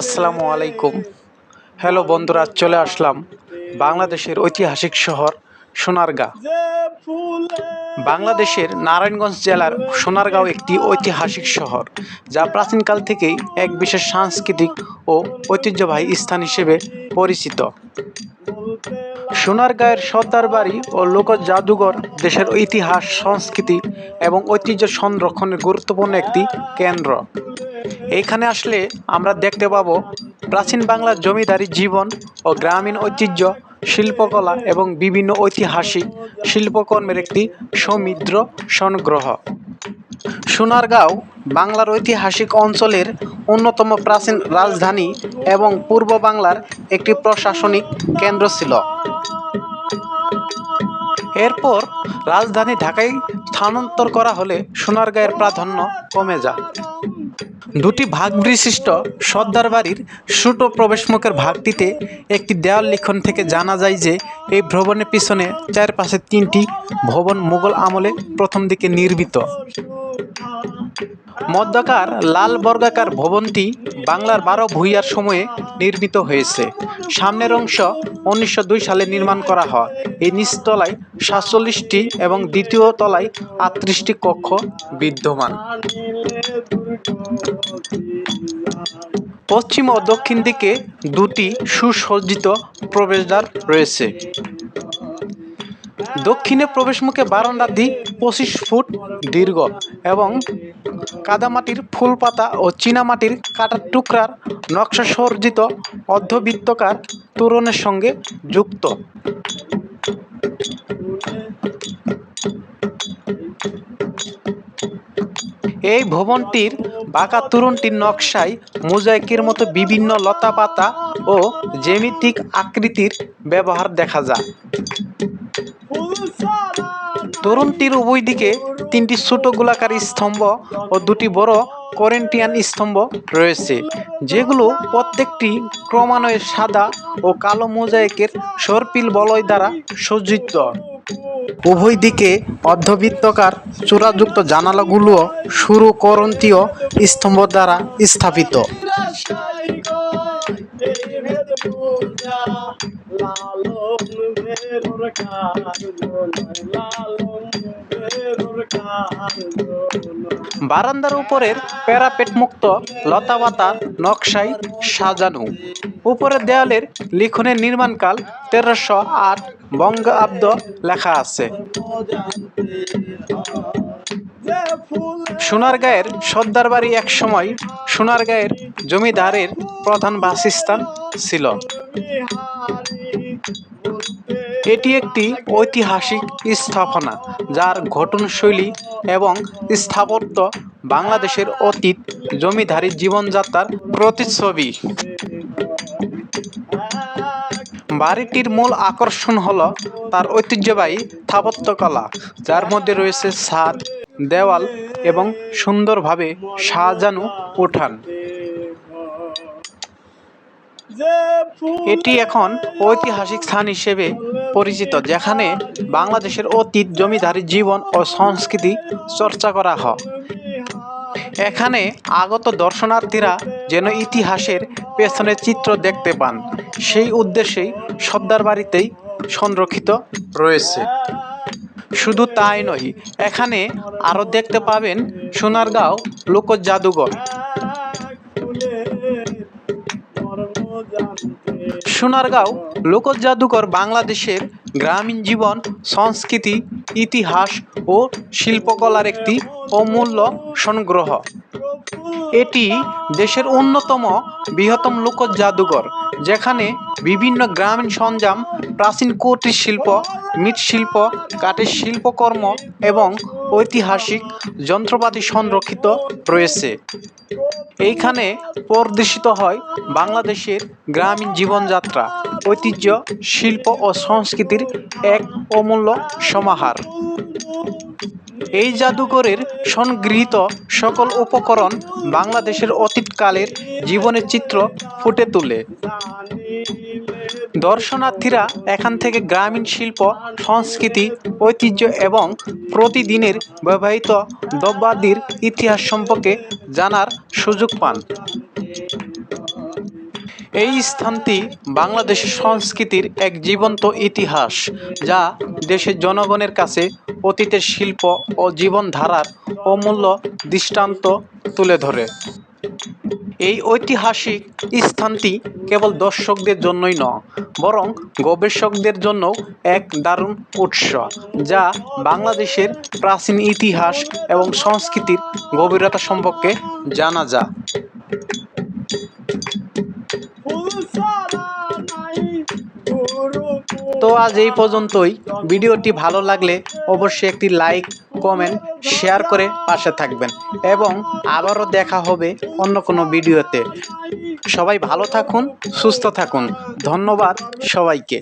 আসসালামু আলাইকুম। হ্যালো বন্ধুরা, চলে আসলাম বাংলাদেশের ঐতিহাসিক শহর সোনারগাঁ। বাংলাদেশের নারায়ণগঞ্জ জেলার সোনারগাঁও একটি ঐতিহাসিক শহর, যা প্রাচীনকাল থেকেই এক বিশেষ সাংস্কৃতিক ও ঐতিহ্যবাহী স্থান হিসেবে পরিচিত। সোনারগাঁয়ের সর্দার বাড়ি ও লোক জাদুঘর দেশের ইতিহাস, সংস্কৃতি এবং ঐতিহ্য সংরক্ষণের গুরুত্বপূর্ণ একটি কেন্দ্র। এইখানে আসলে আমরা দেখতে পাবো প্রাচীন বাংলার জমিদারি জীবন ও গ্রামীণ ঐতিহ্য, শিল্পকলা এবং বিভিন্ন ঐতিহাসিক শিল্পকর্মের একটি সমৃদ্ধ সংগ্রহ। সোনারগাঁও, বাংলার ঐতিহাসিক অঞ্চলের অন্যতম প্রাচীন রাজধানী এবং পূর্ব বাংলার একটি প্রশাসনিক কেন্দ্র ছিল। এরপর রাজধানী ঢাকায় স্থানান্তর করা হলে সোনারগাঁয়ের প্রাধান্য কমে যায়। দুটি ভাগ বিশিষ্ট সর্দার বাড়ির ছোট প্রবেশমুখের ভাগটিতে একটি দেওয়াল লিখন থেকে জানা যায় যে এই ভবনের পিছনে চারপাশে তিনটি ভবন মুঘল আমলে প্রথম দিকে নির্মিত। মধ্যকার লাল বর্গাকার ভবনটি বাংলার বারো ভূঁইয়ার সময়ে নির্মিত হয়েছে। সামনের অংশ উনিশশো দুই সালে নির্মাণ করা হয়। এই নিচতলায় সাতচল্লিশটি এবং দ্বিতীয় তলায় আটত্রিশটি কক্ষ বিদ্যমান। পশ্চিম ও দক্ষিণ দিকে দুটি সুসজ্জিত প্রবেশদ্বার রয়েছে। দক্ষিণে প্রবেশমুখে বারান্দা বারান্দাটি পঁচিশ ফুট দীর্ঘ এবং কাদামাটির ফুলপাতা ও চীনামাটির কাটার টুকরার নকশা সজ্জিত অর্ধবৃত্তকার তোরণের সঙ্গে যুক্ত। এই ভবনটির বাঁকা তোরণটির নকশায় মোজাইকের মতো বিভিন্ন লতাপাতা ও জ্যামিতিক আকৃতির ব্যবহার দেখা যায়। তোরণটির উভয় দিকে তিনটি ছোট গোলাকার স্তম্ভ ও দুটি বড় করেন্টিয়ান স্তম্ভ রয়েছে, যেগুলো প্রত্যেকটি ক্রমান্বয়ে সাদা ও কালো মোজাইকের সর্পিল বলয় দ্বারা সজ্জিত। উভয় দিকে অর্ধবৃত্তকার চূড়াযুক্ত জানালাগুলো শুরু করন্তীয় স্তম্ভ দ্বারা স্থাপিত। বারান্দার উপরের প্যারাপেট মুক্ত লতাপাতা নকশায় সাজানো। উপরের দেয়ালের লিখনের নির্মাণকাল তেরোশো আট, বঙ্গাব্দ লেখা আছে। সোনারগাঁয়ের সর্দার বাড়ি এক সময় সোনারগাঁয়ের জমিদারের প্রধান বাসস্থান ছিল। এটি একটি ঐতিহাসিক স্থাপনা যার গঠনশৈলী এবং স্থাপত্য বাংলাদেশের অতীত জমিদারি জীবনযাত্রার প্রতিচ্ছবি। বাড়িটির মূল আকর্ষণ হলো তার ঐতিহ্যবাহী স্থাপত্যকলা, যার মধ্যে রয়েছে ছাদ, দেওয়াল এবং সুন্দরভাবে সাজানো উঠান। এটি এখন ঐতিহাসিক স্থান হিসেবে পরিচিত, যেখানে বাংলাদেশের অতীত জমিদারি জীবন ও সংস্কৃতি চর্চা করা হয়। এখানে আগত দর্শনার্থীরা যেন ইতিহাসের পেছনের চিত্র দেখতে পান, সেই উদ্দেশ্যেই সর্দার বাড়িতেই সংরক্ষিত রয়েছে। শুধু তাই নয়, এখানে আরও দেখতে পাবেন সোনারগাঁও লোক জাদুঘর সোনারগাঁও লোক জাদুঘর বাংলাদেশের গ্রামীণ জীবন, সংস্কৃতি, ইতিহাস ও শিল্পকলার একটি অমূল্য সংগ্রহ। এটি দেশের অন্যতম বৃহত্তম লোক জাদুঘর, যেখানে বিভিন্ন গ্রামীণ সরঞ্জাম, প্রাচীন কুটির শিল্প, মৃৎশিল্প, কাঠের শিল্পকর্ম এবং ঐতিহাসিক যন্ত্রপাতি সংরক্ষিত রয়েছে। এইখানে প্রদর্শিত হয় বাংলাদেশের গ্রামীণ জীবনযাত্রা, ঐতিহ্য, শিল্প ও সংস্কৃতির এক অমূল্য সমাহার। এই জাদুঘরের সংগৃহীত সকল উপকরণ বাংলাদেশের অতীতকালের জীবনের চিত্র ফুটে তোলে। দর্শনার্থীরা এখান থেকে গ্রামীণ শিল্প, সংস্কৃতি, ঐতিহ্য এবং প্রতিদিনের ব্যবহৃত দ্রব্যাদির ইতিহাস সম্পর্কে জানার সুযোগ পান। এই স্থানটি বাংলাদেশের সংস্কৃতির এক জীবন্ত ইতিহাস, যা দেশের জনগণের কাছে অতীতের শিল্প ও জীবনধারার অমূল্য দৃষ্টান্ত তুলে ধরে। এই ঐতিহাসিক স্থানটি কেবল দর্শকদের জন্যই নয়, বরং গবেষকদের জন্য এক দারুণ উৎস, যা বাংলাদেশের প্রাচীন ইতিহাস এবং সংস্কৃতির গভীরতা সম্পর্কে জানা যায়। তো আজ এই পর্যন্তই। ভিডিওটি ভালো লাগলে অবশ্যই একটি লাইক কমেন্ট, শেয়ার করে পাশে থাকবেন এবং আবারও দেখা হবে অন্য কোনো ভিডিওতে। সবাই ভালো থাকুন, সুস্থ থাকুন। ধন্যবাদ সবাইকে।